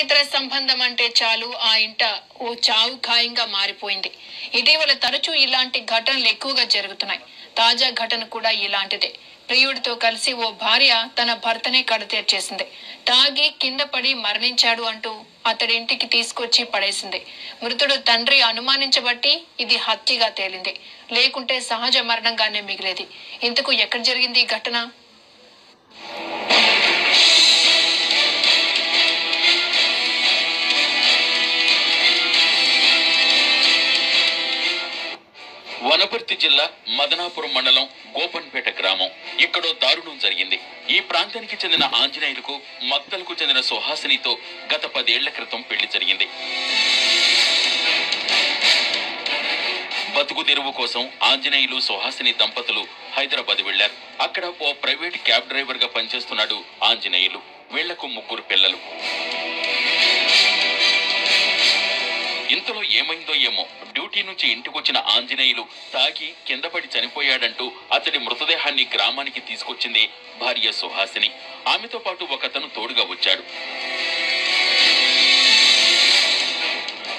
వివాహేతర సంబంధం అంటే చాలు ఆ ఇంట ఓ చావు ఖాయంగా మారిపోయింది. ఇటీవల తరచూ ఇలాంటి ఘటనలు ఎక్కువగా జరుగుతున్నాయి. తాజా ఘటన కూడా ఇలాంటిదే. ప్రియుడితో కలిసి ఓ భార్య తన భర్తనే కడతీర్చేసింది తాగి కింద పడి మరణించాడు అంటూ అతడి ఇంటికి తీసుకొచ్చి పడేసింది. మృతుడు తండ్రి అనుమానించబట్టి ఇది హత్యగా తేలింది. లేకుంటే సహజ మరణంగానే మిగిలేది. ఇంతకు ఎక్కడ జరిగింది ఈ ఘటన? వనపర్తి జిల్లా మదనాపురం మండలం గోపన్పేట గ్రామం. ఇక్కడో దారుణం జరిగింది. ఈ ప్రాంతానికి చెందిన ఆంజనేయులకు మక్తలకు చెందిన సుహాసినితో గత పదేళ్ళ క్రితం పెళ్ళి జరిగింది. బతుకు తెరువు కోసం ఆంజనేయులు సుహాసిని దంపతులు హైదరాబాద్ వెళ్ళారు అక్కడ ఓ ప్రైవేట్ క్యాబ్ డ్రైవర్గా పనిచేస్తున్నాడు ఆంజనేయులు. వీళ్ళకు ముగ్గురు పిల్లలు. ఇంతలో ఏమైందో ఏమో. డ్యూటీ నుంచి ఇంటికొచ్చిన ఆంజనేయులు తాగి కిందపడి చనిపోయాడంటూ అతడి మృతదేహాన్ని గ్రామానికి తీసుకొచ్చింది భార్య సుహాసిని. ఆమెతో పాటు ఒకతను తోడుగా వచ్చాడు.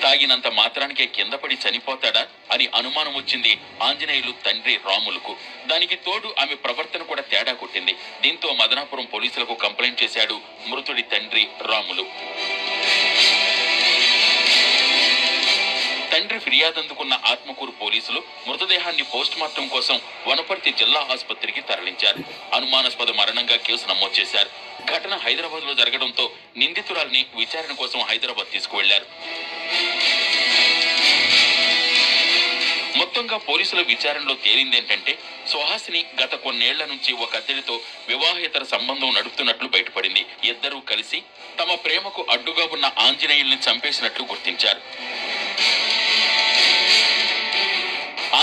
తాగినంత మాత్రానికే కిందపడి చనిపోతాడా అని అనుమానం వచ్చింది ఆంజనేయులు తండ్రి రాములకు. దానికి తోడు ఆమె ప్రవర్తన కూడా తేడా కొట్టింది. దీంతో మదనాపురం పోలీసులకు కంప్లైంట్ చేశాడు మృతుడి తండ్రి రాములు. తండ్రి ఫిర్యాదు అందుకున్న ఆత్మకూరు పోలీసులు మృతదేహాన్ని పోస్ట్ మార్టం కోసం వనపర్తి జిల్లా ఆసుపత్రికి తరలించారు. అనుమానాస్పద మరణంగా కేసు నమోదు చేశారు. ఘటన హైదరాబాద్లో జరగడంతో నిందితురాల్ని విచారణ కోసం హైదరాబాద్ తీసుకువెళ్ళారు. మొత్తంగా పోలీసుల విచారణలో తేలిందేంటంటే సుహాసిని గత కొన్నేళ్ళ నుంచి ఒక అద్దెడితో వివాహేతర సంబంధం నడుపుతున్నట్లు బయటపడింది. ఇద్దరూ కలిసి తమ ప్రేమకు అడ్డుగా ఉన్న ఆంజనేయుల్ని చంపేసినట్లు గుర్తించారు.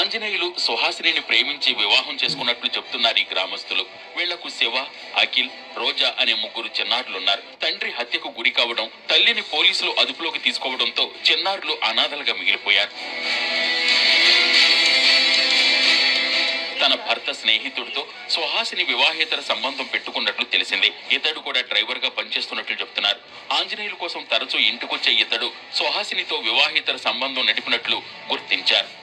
ఆంజనేయులు సుహాసినిని ప్రేమించి వివాహం చేసుకున్నట్లు చెప్తున్నారు ఈ గ్రామస్తులు. వీళ్ళకు శివ అఖిల్ రోజా అనే ముగ్గురు చిన్నారులున్నారు. తండ్రి హత్యకు గురి కావడం తల్లిని పోలీసులు అదుపులోకి తీసుకోవడంతో చిన్నారులు అనాథలుగా మిగిలిపోయారు. తన భర్త స్నేహితుడితో సుహాసిని వివాహేతర సంబంధం పెట్టుకున్నట్లు తెలిసింది. ఇతడు కూడా డ్రైవర్గా పనిచేస్తున్నట్లు చెప్తున్నారు. ఆంజనేయుల కోసం తరచూ ఇంటికొచ్చే ఇతడు సుహాసినితో వివాహేతర సంబంధం నడిపినట్లు గుర్తించారు.